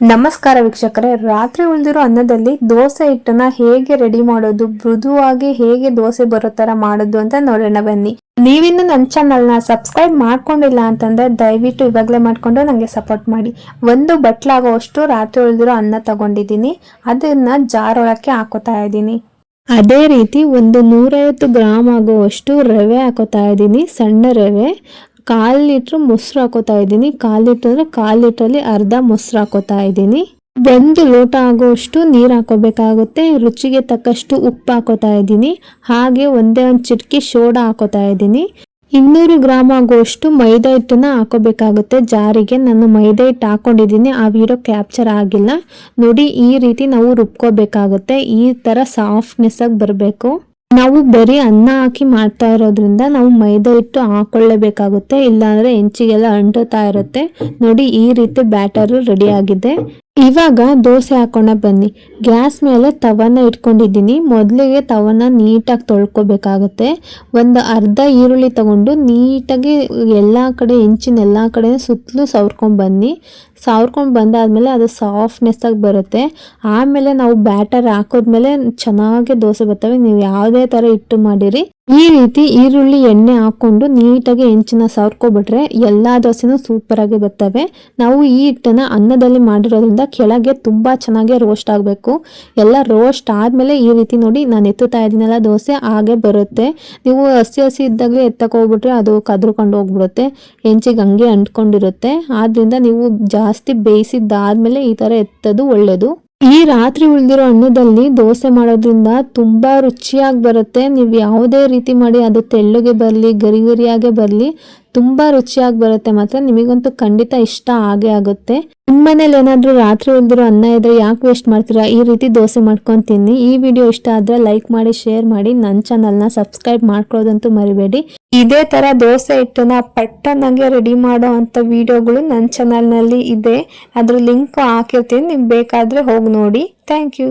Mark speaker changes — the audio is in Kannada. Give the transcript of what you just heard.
Speaker 1: ನಮಸ್ಕಾರ ವೀಕ್ಷಕರೇ. ರಾತ್ರಿ ಉಳಿದಿರೋ ಅನ್ನದಲ್ಲಿ ದೋಸೆ ಹಿಟ್ಟನ್ನ ಹೇಗೆ ರೆಡಿ ಮಾಡೋದು, ಮೃದುವಾಗಿ ಹೇಗೆ ದೋಸೆ ಬರೋ ತರ ಮಾಡೋದು ಅಂತ ನೋಡೋಣ ಬನ್ನಿ. ನೀವಿನ್ನು ನನ್ನ ಚಾನಲ್ನ ಸಬ್ಸ್ಕ್ರೈಬ್ ಮಾಡ್ಕೊಂಡಿಲ್ಲ ಅಂತಂದ್ರೆ ದಯವಿಟ್ಟು ಇವಾಗಲೇ ಮಾಡ್ಕೊಂಡು ನನಗೆ ಸಪೋರ್ಟ್ ಮಾಡಿ. ಒಂದು ಬಟ್ಲಾಗೋಷ್ಟು ರಾತ್ರಿ ಉಳಿದಿರೋ ಅನ್ನ ತಗೊಂಡಿದ್ದೀನಿ. ಅದನ್ನ ಜಾರ್ ಒಳಕ್ಕೆ ಹಾಕೋತಾ ಇದ್ದೀನಿ. ಅದೇ ರೀತಿ ಒಂದು ನೂರೈವತ್ತು ಗ್ರಾಮ್ ಆಗುವಷ್ಟು ರವೆ ಹಾಕೋತಾ ಇದ್ದೀನಿ. ಸಣ್ಣ ರವೆ ಕಾಲು ಲೀಟ್ರ್ ಮೊಸರು ಹಾಕೋತಾ ಇದ್ದೀನಿ. ಕಾಲು ಲೀಟ್ರ್ ಅಂದರೆ ಕಾಲು ಲೀಟ್ರಲ್ಲಿ ಅರ್ಧ ಮೊಸರು ಹಾಕೋತಾ ಇದ್ದೀನಿ. ಒಂದು ಲೋಟ ಆಗುವಷ್ಟು ನೀರು ಹಾಕೋಬೇಕಾಗುತ್ತೆ. ರುಚಿಗೆ ತಕ್ಕಷ್ಟು ಉಪ್ಪು ಹಾಕೋತಾ ಇದ್ದೀನಿ. ಹಾಗೆ ಒಂದೇ ಒಂದು ಚಿಟಕಿ ಸೋಡಾ ಹಾಕೋತಾ ಇದ್ದೀನಿ. ಇನ್ನೂರು ಗ್ರಾಮ್ ಆಗುವಷ್ಟು ಮೈದಾ ಹಿಟ್ಟನ್ನ ಹಾಕೋಬೇಕಾಗುತ್ತೆ. ಜಾರಿಗೆ ನಾನು ಮೈದಾ ಹಿಟ್ಟು ಹಾಕೊಂಡಿದ್ದೀನಿ. ಆ ವಿಡಿಯೋ ಕ್ಯಾಪ್ಚರ್ ಆಗಿಲ್ಲ. ನೋಡಿ ಈ ರೀತಿ ನಾವು ರುಬ್ಕೋಬೇಕಾಗುತ್ತೆ. ಈ ಥರ ಸಾಫ್ಟ್ನೆಸ್ ಆಗಿ ಬರಬೇಕು. ನಾವು ಬರೀ ಅನ್ನ ಹಾಕಿ ಮಾಡ್ತಾ ಇರೋದ್ರಿಂದ ನಾವು ಮೈದಾ ಹಿಟ್ಟು ಹಾಕೊಳ್ಳೇಬೇಕಾಗುತ್ತೆ, ಇಲ್ಲಾಂದ್ರೆ ಹೆಂಚಿಗೆಲ್ಲ ಅಂಟುತ್ತಾ ಇರುತ್ತೆ. ನೋಡಿ ಈ ರೀತಿ ಬ್ಯಾಟರ್ ರೆಡಿ ಆಗಿದೆ. ಇವಾಗ ದೋಸೆ ಹಾಕೋಣ ಬನ್ನಿ. ಗ್ಯಾಸ್ ಮೇಲೆ ತವನ ಇಟ್ಕೊಂಡಿದ್ದೀನಿ. ಮೊದಲಿಗೆ ತವನ ನೀಟಾಗಿ ತೊಳ್ಕೊಬೇಕಾಗತ್ತೆ. ಒಂದು ಅರ್ಧ ಈರುಳ್ಳಿ ತಗೊಂಡು ನೀಟಾಗಿ ಎಲ್ಲ ಕಡೆ ಹೆಂಚಿನ ಎಲ್ಲ ಕಡೆ ಸುತ್ತಲೂ ಸವ್ರ್ಕೊಂಡು ಬನ್ನಿ. ಸವ್ರ್ಕೊಂಡು ಬಂದಾದಮೇಲೆ ಅದು ಸಾಫ್ಟ್ನೆಸ್ಸಾಗಿ ಬರುತ್ತೆ. ಆಮೇಲೆ ನಾವು ಬ್ಯಾಟರ್ ಹಾಕೋದ್ಮೇಲೆ ಚೆನ್ನಾಗಿ ದೋಸೆ ಬರ್ತವೆ. ನೀವು ಯಾವುದೇ ಥರ ಇಟ್ಟು ಮಾಡಿರಿ. ಈ ರೀತಿ ಈರುಳ್ಳಿ ಎಣ್ಣೆ ಹಾಕೊಂಡು ನೀಟಾಗಿ ಹೆಂಚಿನ ಸವರ್ಕೊಬಿಟ್ರೆ ಎಲ್ಲ ದೋಸೆನೂ ಸೂಪರಾಗಿ ಬರ್ತವೆ. ನಾವು ಈ ಹಿಟ್ಟನ್ನ ಅನ್ನದಲ್ಲಿ ಮಾಡಿರೋದ್ರಿಂದ ಕೆಳಗೆ ತುಂಬ ಚೆನ್ನಾಗಿ ರೋಸ್ಟ್ ಆಗಬೇಕು. ಎಲ್ಲ ರೋಸ್ಟ್ ಆದಮೇಲೆ ಈ ರೀತಿ ನೋಡಿ ನಾನು ಎತ್ತುತ್ತಾ ಇದ್ದೀನಲ್ಲ ದೋಸೆ, ಹಾಗೆ ಬರುತ್ತೆ. ನೀವು ಹಸಿ ಹಸಿ ಇದ್ದಾಗಲೇ ಎತ್ತಕ್ಕೆ ಹೋಗ್ಬಿಟ್ರೆ ಅದು ಕದ್ರುಕೊಂಡು ಹೋಗ್ಬಿಡುತ್ತೆ. ಹೆಂಚಿಗೆ ಹಂಗೆ ಅಂಟ್ಕೊಂಡಿರುತ್ತೆ. ಆದ್ದರಿಂದ ನೀವು ಜಾಸ್ತಿ ಬೇಯಿಸಿದ್ದಾದಮೇಲೆ ಈ ಥರ ಎತ್ತೋದು ಒಳ್ಳೇದು. ಈ ರಾತ್ರಿ ಉಳಿದಿರೋ ಅನ್ನದಲ್ಲಿ ದೋಸೆ ಮಾಡೋದ್ರಿಂದ ತುಂಬಾ ರುಚಿಯಾಗಿ ಬರುತ್ತೆ. ನೀವು ಯಾವುದೇ ರೀತಿ ಮಾಡಿ ಅದು ತೆಳ್ಳಗೆ ಬರಲಿ, ಗರಿ ಗರಿಯಾಗೆ ಬರಲಿ ತುಂಬಾ ರುಚಿಯಾಗಿ ಬರುತ್ತೆ. ಮಾತ್ರ ನಿಮಗಂತೂ ಖಂಡಿತ ಇಷ್ಟ ಆಗೇ ಆಗುತ್ತೆ. ನಿಮ್ಮ ಮನೇಲಿ ಏನಾದರೂ ರಾತ್ರಿ ಉಳಿದಿರೋ ಅನ್ನ ಇದ್ರೆ ಯಾಕೆ ವೇಸ್ಟ್ ಮಾಡ್ತೀರಾ? ಈ ರೀತಿ ದೋಸೆ ಮಾಡ್ಕೊಂಡು ತಿನ್ನಿ. ಈ ವಿಡಿಯೋ ಇಷ್ಟ ಆದರೆ ಲೈಕ್ ಮಾಡಿ ಶೇರ್ ಮಾಡಿ ನನ್ನ ಚಾನಲ್ನ ಸಬ್ಸ್ಕ್ರೈಬ್ ಮಾಡ್ಕೊಳ್ಳೋದಂತೂ ಮರಿಬೇಡಿ. ಇದೇ ಥರ ದೋಸೆ ಹಿಟ್ಟನ್ನ ಪಟ್ಟನಾಗೆ ರೆಡಿ ಮಾಡೋ ಅಂಥ ವಿಡಿಯೋಗಳು ನನ್ನ ಚಾನಲ್ನಲ್ಲಿ ಇದೆ. ಅದ್ರ ಲಿಂಕ್ ಹಾಕಿರ್ತೀನಿ. ನಿಮ್ಗೆ ಬೇಕಾದರೆ ಹೋಗಿ ನೋಡಿ. Thank you